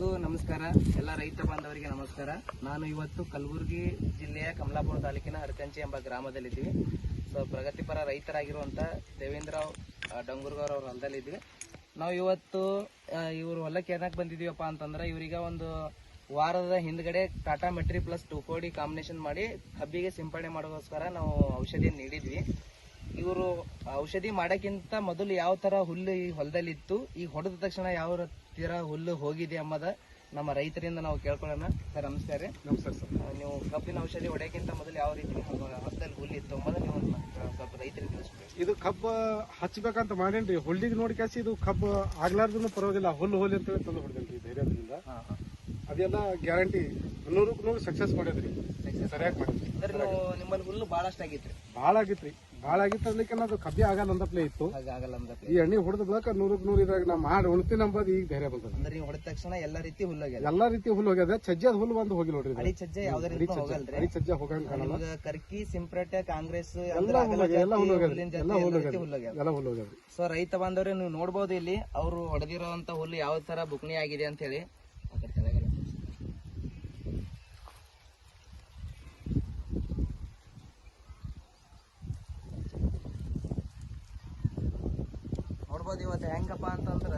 ಎಲ್ಲರಿಗೂ ನಮಸ್ಕಾರ. ಎಲ್ಲ ರೈತ ಬಾಂಧವರಿಗೆ ನಮಸ್ಕಾರ. ನಾನು ಇವತ್ತು ಕಲಬುರಗಿ ಜಿಲ್ಲೆಯ ಕಮಲಾಪುರ ತಾಲೂಕಿನ ಹರಕಂಚಿ ಎಂಬ ಗ್ರಾಮದಲ್ಲಿದ್ದೀವಿ. ಸೊ ಪ್ರಗತಿಪರ ರೈತರಾಗಿರುವಂಥ ದೇವೇಂದ್ರ ಡಂಗೂರ್ಗೌರ್ ಅವ್ರ ಹೊಲದಲ್ಲಿದ್ವಿ ನಾವು ಇವತ್ತು ಇವರು ಹೊಲಕ್ಕೆ ಏನಕ್ಕೆ ಬಂದಿದ್ದೀವಪ್ಪ ಅಂತಂದ್ರೆ ಇವ್ರಿಗೆ ಒಂದು ವಾರದ ಹಿಂದ್ಗಡೆ Tata ಮೆಟ್ರಿ plus two four D combination ಮಾಡಿ ಕಬ್ಬಿಗೆ ಸಿಂಪಡಣೆ ಮಾಡೋಸ್ಕರ ನಾವು ಔಷಧಿ ನೀಡಿದ್ವಿ. ಇವರು ಔಷಧಿ ಮಾಡಕ್ಕಿಂತ ಮೊದಲು ಯಾವ ತರ ಹುಲ್ಲು ಈ ಹೊಲದಲ್ಲಿ ಇತ್ತು ಈಗ ಹೊಡೆದ ತಕ್ಷಣ ಯಾವ ತೀರ ಹುಲ್ಲು ಹೋಗಿದೆ ಎಂಬುದ ನಮ್ಮ ರೈತರಿಂದ ನಾವು ಕೇಳ್ಕೊಳ್ಳೋಣ. ಸರ್ ನಮಸ್ಕಾರ ರೀ. ನಮಸ್ಕಾರ ಸರ್. ನೀವು ಕಬ್ಬಿನ ಔಷಧಿ ಹೊಡೆಯಕ್ಕಿಂತ ಮೊದಲು ಯಾವ ರೀತಿ ಹೊಲದಲ್ಲಿ ಹುಲ್ಲು ಇತ್ತು ಎಂಬುದು ನೀವು ಸ್ವಲ್ಪ ರೈತರಿಗೆ ತಿಳಿಸ್ಬೇಕು. ಇದು ಕಬ್ಬ ಹಚ್ಚಬೇಕಂತ ಮಾಡೇನ್ರಿ. ಹುಲ್ಲಿಗೆ ನೋಡಿ ಕಾಸಿ ಇದು ಕಬ್ಬು ಆಗ್ಲಾರ್ದು ಪರವಾಗಿಲ್ಲ. ಹುಲ್ಲು ಹುಲ್ಲು ಅಂತೇಳಿ ತಂದು ಹೊಡೆದೇನ್ರಿ ಧೈರ್ಯದಿಂದ. ಅದೆಲ್ಲ ಗ್ಯಾರಂಟಿ ನೂರಕ್ಕೆ ನೂರು ಸಕ್ಸಸ್ ಮಾಡಿದ್ರಿ. ಸರಿಯಾಗಿ ಮಾಡಿದ್ರಿ. ಅಂದ್ರೆ ನೀವು ನಿಮ್ಮಲ್ಲಿ ಹುಲ್ಲು ಬಹಳಷ್ಟು ಆಗಿತ್ರಿ. ಭಾಳ ಆಗಿತ್ರಿ. ಭಾಳ ಆಗಿತ್ತು ಅದಕ್ಕೆ ಅದು ಕಬ್ಬಿ ಆಗಲ್ಲ ಅಂದಪ್ಲೆ ಇತ್ತು. ಹಾಗಾಗಲ್ಲ ಅಂದ್ರೆ ಈ ಎಣ್ಣೆ ಹೊಡೆದ ಬಳಿಕ ನೂರಕ್ಕೆ ನೂರ ಇದ್ರಾಗ ನಾ ಮಾಡಿ ಉಣ್ತೀನಿ ಅಂಬದು ಈಗ ಧೈರ್ಯ ಬಂದದ. ಅಂದ್ರೆ ನೀವು ಹೊಡೆದ ತಕ್ಷಣ ಎಲ್ಲ ರೀತಿ ಹುಲ್ಲು ಹೋಗಿದೆ ಎಲ್ಲಾ ರೀತಿ ಹುಲ್ಲು ಹೋಗ್ಯದ. ಚಜ್ಜದ ಹುಲ್ಲು ಬಂದು ಹೋಗಿ ನೋಡ್ರಿ ಇದು. ಅಡಿ ಸಜ್ಜೆ ಯಾವ್ದೇ ಅಡಿ ರೀತಿ ಚಜ್ಜ. ಹೋಗಲ್ರಿ. ಅಡಿ ಹೋಗಂಗ್ ಕಾಣಲ್ಲ. ನಿಮ್ಗೆ ಕರ್ಕಿ ಸಿಂಪ್ರಟೆ ಕಾಂಗ್ರೆಸ್ ಎಲ್ಲ ಹುಲ್ಲು ಹೋಗ್ಯದ. ಎಲ್ಲ ಹುಲ್ಲು ಹೋಗ್ಯದ. ಎಲ್ಲ ಹುಲ್ಲು ಹೋಗ್ಯದ. ಹುಲ್ಲಾಗ್ಯದ ಎಲ್ಲ ಹುಲ್ಲು ಹೋಗ್ಯದ. ಸೊ ರೈತ ಬಾಂಧವ್ರೆ ನೀವು ನೋಡ್ಬೋದು ಇಲ್ಲಿ ಅವರು ಹೊಡೆದಿರೋಂತ ಹುಲ್ಲು ಯಾವ ತರ ಬುಕ್ನಿ ಆಗಿದೆ ಅಂತ ಹೇಳಿ. ಇವತ್ತು ಹೆಂಗಪ್ಪ ಅಂತಂದ್ರ